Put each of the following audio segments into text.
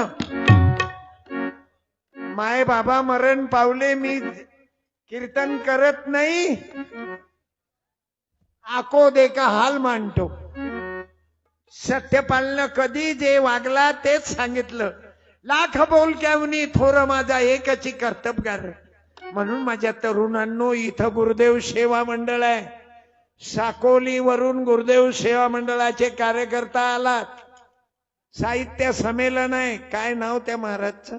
उत्पन्न माय बाबा मरण पावले मी कीर्तन करत नाही. आको दे का हाल मांडतो. सत्यपालनं कधी जे वागला तेच सांगितलं. लाख बोल कॅवनी थोर माझा एकची कर्तबगार. म्हणून माझ्या तरुणांनो इथं गुरुदेव सेवा मंडळ आहे. साकोलीवरून गुरुदेव सेवा मंडळाचे कार्यकर्ता आलात. साहित्य संमेलन आहे. काय नाव त्या महाराजचं?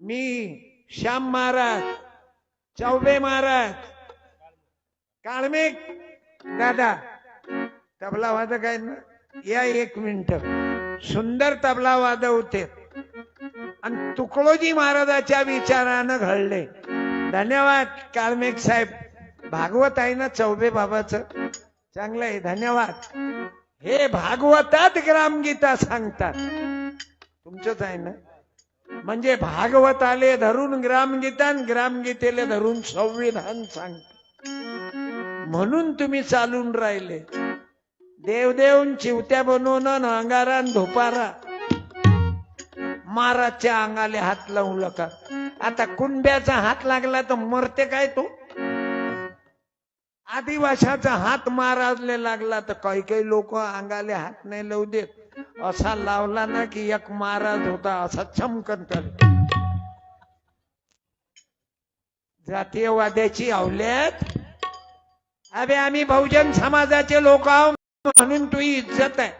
मी श्याम महाराज चौबे महाराज काळमे दादा. तबला वादक आहे ना? या एक मिनिट. सुंदर तबला वादवते आणि तुकडोजी महाराजाच्या विचारानं घडले. धन्यवाद काळमेक साहेब. भागवत आहे ना चौबे बाबाचं? चांगलं आहे. धन्यवाद. हे भागवतात ग्रामगीता सांगतात. तुमचंच आहे ना? म्हणजे भागवताले धरून ग्रामगीता ग्रामगीतेले धरून संविधान सांगत म्हणून तुम्ही चालून राहिले. देवदेवून चिवत्या बनवून न अंगारा धोपारा. माराच्या अंगाले हात लावू का आता कुंड्याचा हात लागला तर मरते काय तो? आदिवासाचा हात महाराजले लागला तर काही काही लोक अंगाले हात नाही लावू देत. असा लावला ना की एक महाराज होता असा चमकन कर जातीयवाद्याची अवल्यात अबे आम्ही बहुजन समाजाचे लोक म्हणून तुही इज्जत आहे.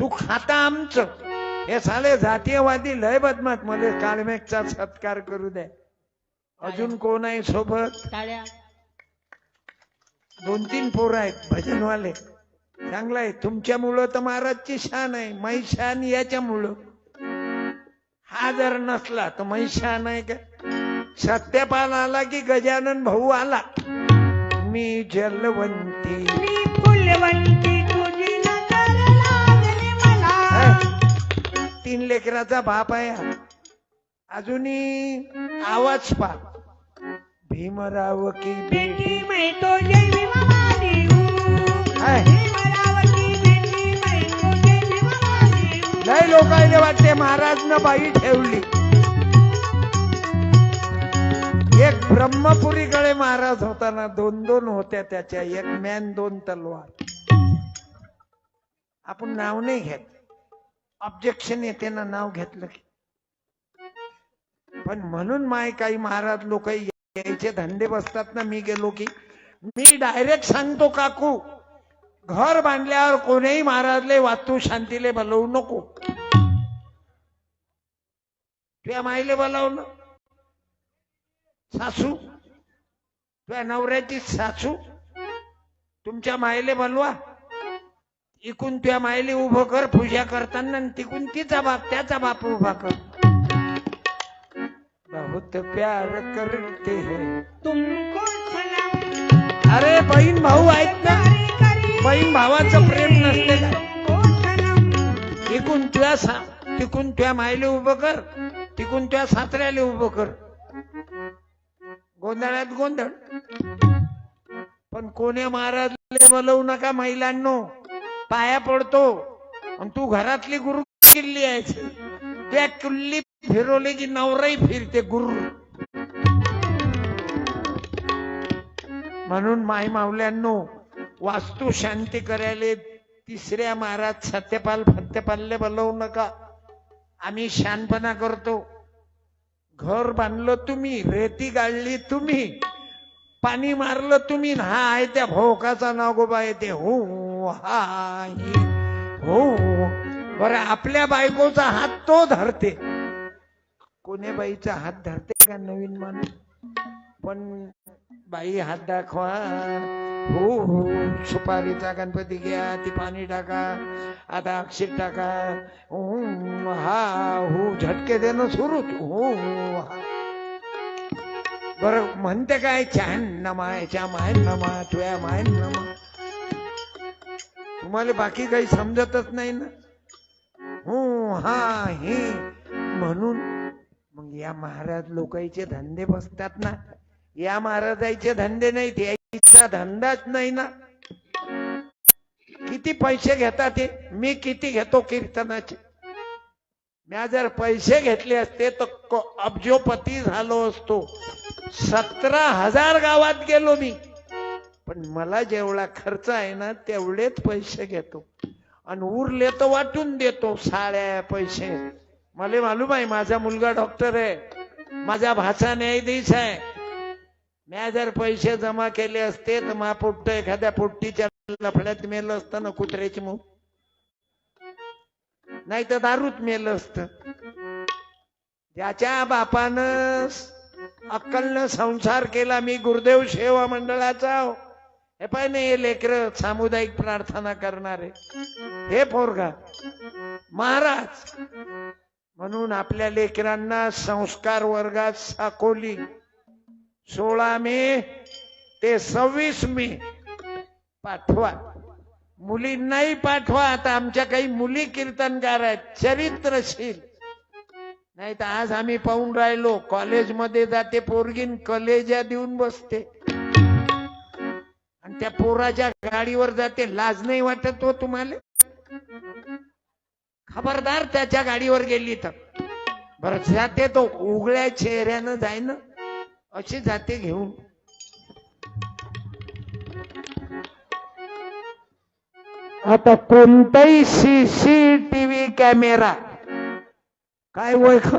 तू खाता आमचं. हे साले जातीयवादी लय बदमात मध्ये काळमेघचा सत्कार करू दे. अजून कोण आहे सोबत? टाळ्या. दोन तीन पोरं आहेत भजनवाले. चांगलं आहे. तुमच्यामुळं तर महाराजची शान आहे. मै शान याच्यामुळं हा जर नसला तर मै शान आहे का? सत्यपाल आला की गजानन भाऊ आला. मी जलवंती. मी फुलवंती तुझी नजर लागली मला. तीन लेकराचा बाप आहे. अजूनही आवाज पा भीमराव की बेटी. मैं तो जय भीमा लय लोकांना वाटते महाराजनं बाई ठेवली. एक ब्रह्मपुरीकडे महाराज होताना दोन दोन होत्या त्याच्या एक मॅन दोन तलवार. आपण नाव नाही घेत. ऑब्जेक्शन येते ना नाव घेतलं की. पण म्हणून माय काही महाराज लोक यायचे धंदे बसतात ना मी गेलो की. मी डायरेक्ट सांगतो काकू घर बांधल्यावर कोणीही महाराजले वातू शांतीले बोलवू नको. तुझ्या माईले बोलावलं सासू तुझ्या नवऱ्याची सासू तुमच्या मायले बोलवा. इकून तुझ्या मायले उभं कर पूजा करताना तिकून तिचा बाप त्याचा बाप उभा कर. बहुत प्यार करते हैं। तुमको अरे बहीण भाऊ आहेत ना? बहीण भावाचं प्रेम नसते का? तिकून तुझ्या सा तिकून तुझ्या मायले उभं कर. तिकून तुझ्या सासऱ्याले उभं कर. गोंधळात गोंधळ. पण कोण्या महाराजले बोलवू नका महिलांनो. पाया पडतो. आणि तू घरातली गुरु किल्ली आहे. त्या किल्ली फिरवले की नवराही फिरते गुरु. म्हणून माय मावल्यांनो वास्तू शांती करायला तिसऱ्या महाराज सत्यपाल फत्यपालले बोलवू नका. आम्ही शानपणा करतो. घर बांधलं तुम्ही रेती गाळली तुम्ही पाणी मारलं तुम्ही हा आहे त्या भोकाचा नागोबा येते. हो हा हो. बरं आपल्या बायकोचा हात तो धरते. कोण्या बाईचा हात धरते का नवीन माणूस? पण बाई हात दाखवा. हो हो. सुपारीचा गणपती घ्या. ती पाणी टाका. आता अक्षर टाका. हो हा हो. झटके देणं सुरूच. हो हा. बर म्हणते काय? छान नमायच्या माय नमा तुया माय नमा तुम्हाला बाकी काही समजतच नाही ना? हो हा हे. म्हणून मग या महाराज लोकांचे धंदे बसतात ना. या महाराजांचे धंदे नाहीत याचा धंदाच नाही ना. किती पैसे घेतात ते? मी किती घेतो कीर्तनाचे? म्या जर पैसे घेतले असते तर अब्जोपती झालो असतो. सतरा हजार गावात गेलो मी. पण मला जेवढा खर्च आहे ना तेवढेच पैसे घेतो. आणि उरले तर वाटून देतो साड्या पैसे. मला मालूम आहे माझा मुलगा डॉक्टर आहे. माझा भाचा न्यायाधीश आहे. म्या जर पैसे जमा केले असते तर मा पोट्ट एखाद्या पोट्टीच्या लफड्यात मेलं असतं ना कुत्र्याची मूग नाही तर दारूत मेलं असत. ज्याच्या बापानं अक्कलनं संसार केला मी गुरुदेव सेवा मंडळाचा हे पाय नाही हे लेकर सामुदायिक प्रार्थना करणारे. हे पोरगा. महाराज म्हणून आपल्या लेकरांना संस्कार वर्गात साकोली. सोळा मे ते सव्वीस मे पाठवा. मुलींनाही पाठवा. आता आमच्या काही मुली कीर्तनकार आहेत. चरित्रशील. नाही तर आज आम्ही पाहून राहिलो. कॉलेजमध्ये जाते पोरगीन कलेजा देऊन बसते. आणि त्या पोराच्या गाडीवर जाते. लाज नाही वाटत हो तुम्हाला? खबरदार त्याच्या गाडीवर गेली तर. बरं जाते तो उघड्या चेहऱ्यानं जाय ना अशी जाते घेऊन. आता कोणताही सीसीटीव्ही कॅमेरा. काय ओळख?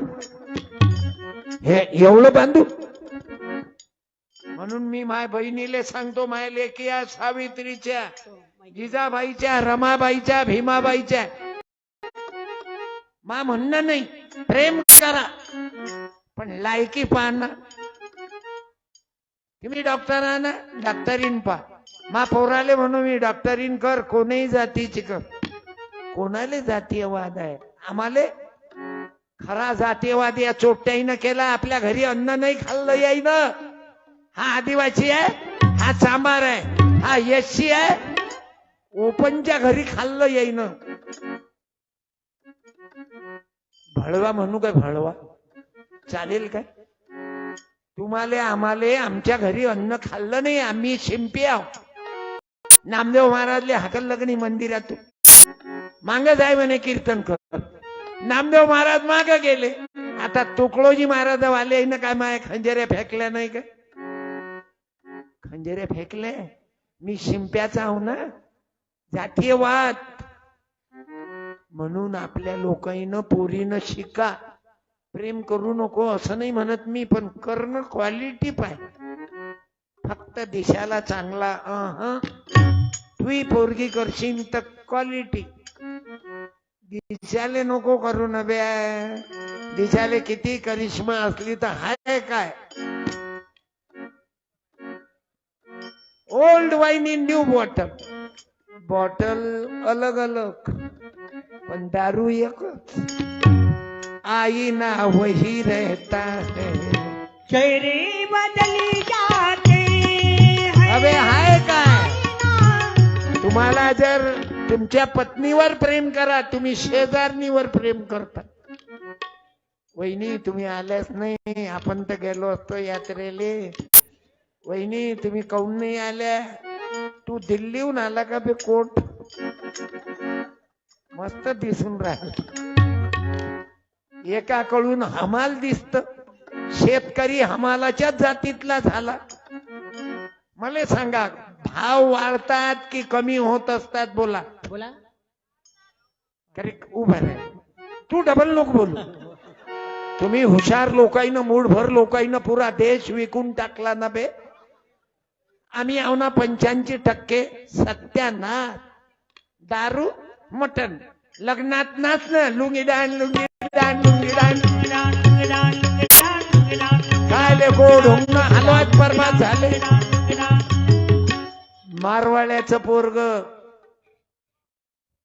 हे एवढं बांधू. म्हणून मी माय बहिणीले सांगतो माय लेखिया सावित्रीच्या जिजाबाईच्या रमाबाईच्या भीमाबाईच्या मा म्हणणं नाही प्रेम करा पण लायकी पाहना तुम्ही डॉक्टरांना डॉक्टरीन पा. मा पोराले म्हणू मी डॉक्टरीन कर कोणीही जातीची कर. कोणाले जातीयवाद आहे? आम्हाले खरा जातीयवाद या चोट्याईनं केला आपल्या घरी अन्न नाही खाल्लं याईन. हा आदिवासी आहे हा चांबार आहे हा यशी आहे. ओपनच्या घरी खाल्लं येईन. भळवा म्हणू काय भळवा? चालेल काय? तुम्हाला आम्हाले आमच्या घरी अन्न खाल्लं नाही आम्ही शिंपी आहोत नामदेव महाराजले हाकल लग्नी मंदिरात मांग जाय म्हणे कीर्तन कर. नामदेव महाराज माग गेले. आता तुकडोजी महाराज वाले ना काय माय खंजेऱ्या फेकल्या नाही का? खंजेऱ्या फेकले? मी शिंप्याचा हो ना. जातीय वाद म्हणून आपल्या लोकांना पोरीनं शिका. प्रेम करू नको असं नाही म्हणत मी पण करणं क्वालिटी पाय फक्त दिशाला चांगला अह. तुही पोरगी करशील तर क्वालिटी दिशाले नको करू न दिशाले किती करिश्मा असली तर हाय काय? Old wine in new bottle bottle अलग अलग पण दारू एकच. आई ना वही रहता है. चेहरे बदली जाते अबे हाय काय? तुम्हाला जर तुमच्या पत्नीवर प्रेम करा तुम्ही शेजारणीवर प्रेम करता. वहिनी तुम्ही आल्याच नाही आपण तर गेलो असतो यात्रेले. वहिनी तुम्ही काऊन नाही आल्या? तू दिल्लीहून आला का बे कोट? मस्त दिसून राहिला. एकाकडून हमाल दिसत. शेतकरी हमालाच्याच जातीतला झाला. मला सांगा भाव वाढतात की कमी होत असतात बोला. बोला. उभा राह. तू डबल लोक बोलू. तुम्ही हुशार लोकांना मूडभर लोकांना पुरा देश विकून टाकला ना बे. आम्ही आहो ना पंच्याऐंशी टक्के सत्यानाश. दारू मटन लग्नात नाच ना लुंगी डान लुंगी डान लुंगी डान काय गोड होऊन बरबाद झाले. मारवाड्याचं पोरग.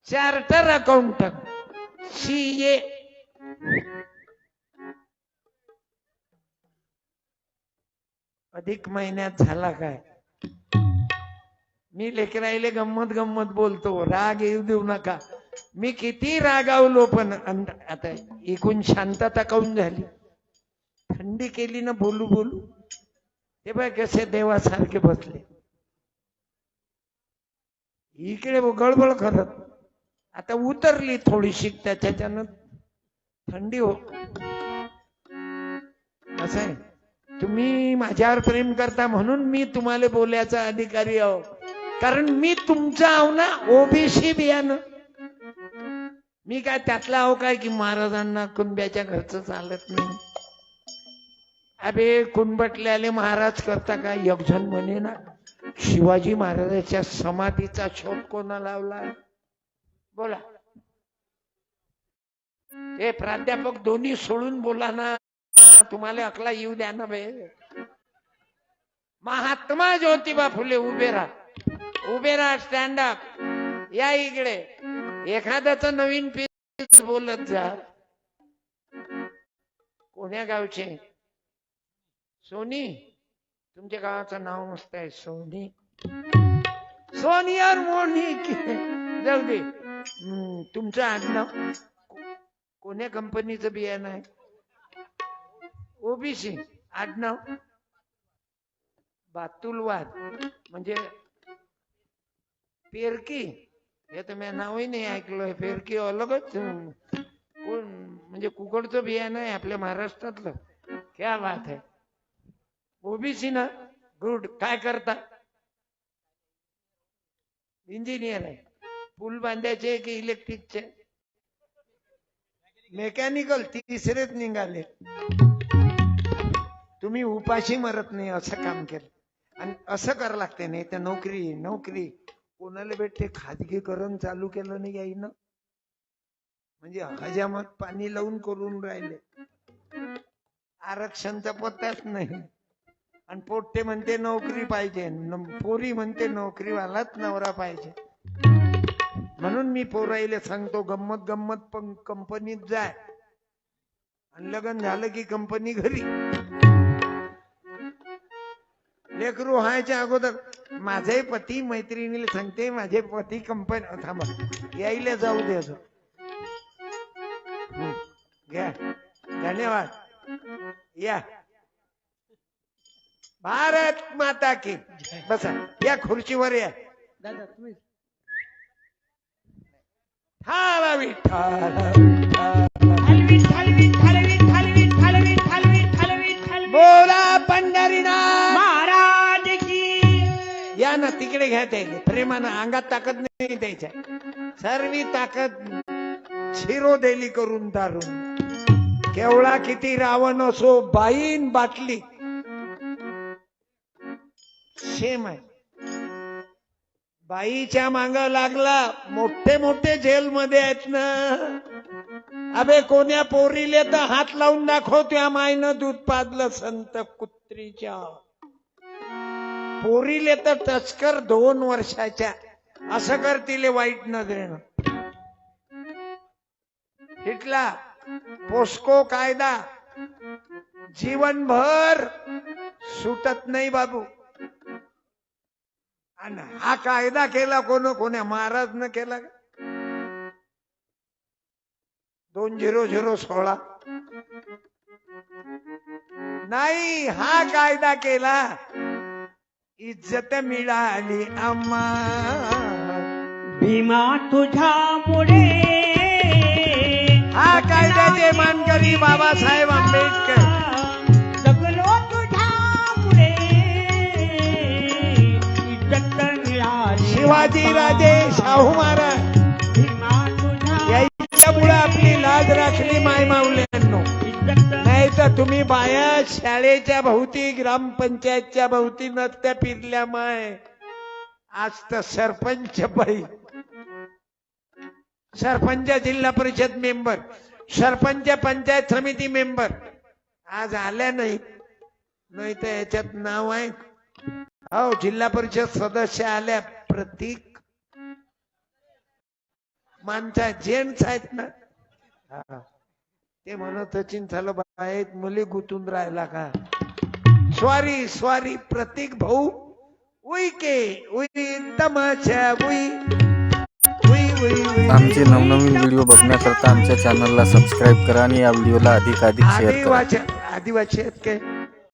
Charter accountant. C A. अधिक महिन्यात झाला काय? मी लेकराईले गंमत गंमत बोलतो राग येऊ देऊ नका. मी किती रागावलो पण आता एकूण शांतता काऊन झाली? थंडी केली ना बोलू बोलू? ते बाय कसे देवासारखे बसले. इकडे गळबळ करत. आता उतरली थोडीशी त्याच्यानं थंडी हो असं आहे. तुम्ही माझ्यावर प्रेम करता म्हणून मी तुम्हाला बोलायचा अधिकारी आहो. कारण मी तुमचा आहो ना ओबीसी बियाणं. मी काय त्यातला आहो काय की महाराजांना कुंब्याच्या घरचं चालत नाही. अबे कुंभटल्याले महाराज करता का? एक म्हणे ना शिवाजी महाराजाच्या समाधीचा शोध कोणा लावला? बोला. हे प्राध्यापक दोन्ही सोडून बोला ना तुम्हाला अकला येऊ द्या ना बे. महात्मा ज्योतिबा फुले उभे राहा. उभे राहा स्टँड अप या इकडे. एखाद्याच नवीन पीस बोलत जा. कोण्या गावचे? सोनी? तुमच्या गावाचं नाव मस्त आहे सोनी. सोनी और मोनी जाऊ दे. तुमचं आडनाव? कोण्या कंपनीचं बियाणं आहे? ओबीसी. आडनाव? बातुलवाद. म्हणजे पेरकी हे तर मी नावही नाही ऐकलं पेरकी अलगच कोण म्हणजे कुकडचं बियाणं आहे आपल्या महाराष्ट्रातलं. क्या बात आहे ओबीसी ना? गुड काय करता? इंजिनियर आहे. पूल बांधायचे की इलेक्ट्रिकचे मेकॅनिकल तिसरेच निघाले. तुम्ही उपाशी मरत नाही असं काम केलं. आणि असं करावं लागते नाही तर नोकरी नोकरी. कोणाला भेटते? खाजगीकरण चालू केलं नाही याईनं म्हणजे हजामत पाणी लावून करून राहिले. आरक्षणचा पत्ताच नाही. आणि पोट्टे म्हणते नोकरी पाहिजे. पोरी म्हणते नोकरीवालाच नवरा पाहिजे. म्हणून मी पोराईले सांगतो गंमत गंमत पण कंपनीत जाय. आणि लग्न झालं की कंपनी घरी. लेकरू व्हायच्या अगोदर माझे पती मैत्रिणीला सांगते माझे पती कंपनी थांबा. यायला जाऊ दे घ्या. धन्यवाद. या. भारत माता की. बसा. या खुर्चीवर या. दादा तुम्ही ठाला विठ्ठल ना तिकडे प्रेमानं अंगात ताकद नाही त्याच्या सर्वी ताकद शिरो देली करून दारून. केवळा किती रावण असो बाईन बाटली. शेम आहे. बाईच्या मांग लागला मोठे मोठे जेलमध्ये आहेत ना. अबे कोण्या पोरीले तर हात लावून दाखव त्या मायनं दूध पाजलं संत कुत्रीच्या. पोरीले तर टचकर दोन वर्षाच्या. असं कर तिले वाईट नजरेनं. हिटला पोस्को कायदा. जीवनभर सुटत नाही बाबू. आणि हा कायदा केला कोण कोण्या महाराजनं केला? का? दोन झिरो झिरो सोळा. नाही हा कायदा केला. इज्जत मिळाली आम्हा भीमा तुझ्यामुळे हा कायद्याचे मानकरी बाबासाहेब आंबेडकर. जगलो तुझ्यामुळे. इज्जत मिळाली शिवाजी राजे शाहू महाराज. भीमा तुझ्या याच्यामुळे आपली लाज राखली माय माऊल्यांनो इज्जत तुम्ही बाया शाळेच्या भोवती ग्रामपंचायतच्या भोवती नसत्या फिरल्या माय आज तर सरपंच बाई. सरपंच जिल्हा परिषद मेंबर. सरपंच पंचायत समिती मेंबर. आज आल्या नाही. नाही तर याच्यात नाव आहे. हो जिल्हा परिषद सदस्य आल्या. प्रतीक. माणसा जेंट्स आहेत ना. ते म्हणत झालं बाहेर मुली गुतून राहिला का? स्वारी स्वारी प्रतीक भाऊ उई के उई तमाशा उई उई उई उई आमचे नवनवीन व्हिडिओ बघण्याकरता आमच्या चॅनलला सबस्क्राईब करा आणि या व्हिडिओला अधिकाधिक शेअर करा. आदिवासी आदिवासी आहेत काय?